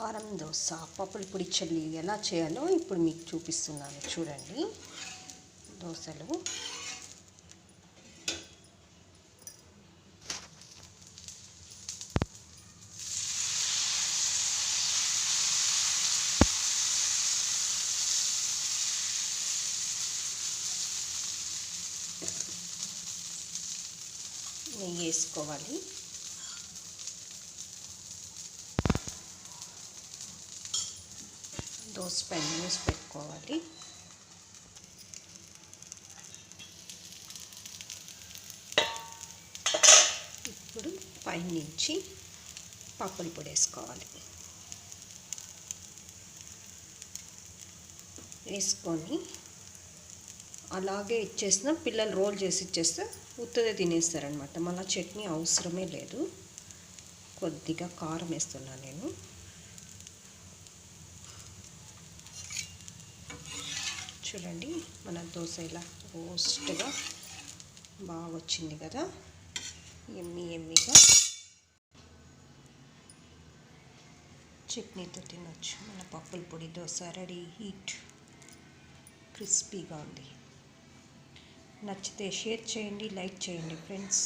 కారం దోశ పప్పుల పొడి చల్లి ఎలా చేయాలో ఇప్పుడు మీకు చూపిస్తున్నాను. చూడండి. దోశలు. నెయ్యి వేసుకోవాలి. దోశ పైన మూసి పెట్టుకోవాలి. ఇప్పుడు పైనుంచి పప్పుల పొడి వేసుకోవాలి. వేసుకొని అలాగే ఇచ్చేసిన పిల్లలు రోల్ చేసి ఇచ్చేస్తే ఉత్తదే తినేస్తారనమాట మళ్ళీ చట్నీ అవసరమే లేదు. కొద్దిగా కారం వేస్తున్నాను నేను. చూడండి మన దోశ ఇలా రోస్ట్గా బాగా వచ్చింది కదా. ఎమ్మి ఎమ్మిగా చట్నీతో తినొచ్చు. మన పప్పుల పొడి దోశ రెడీ హీట్ క్రిస్పీగా ఉంది. నచ్చితే షేర్ చేయండి లైక్ చేయండి ఫ్రెండ్స్.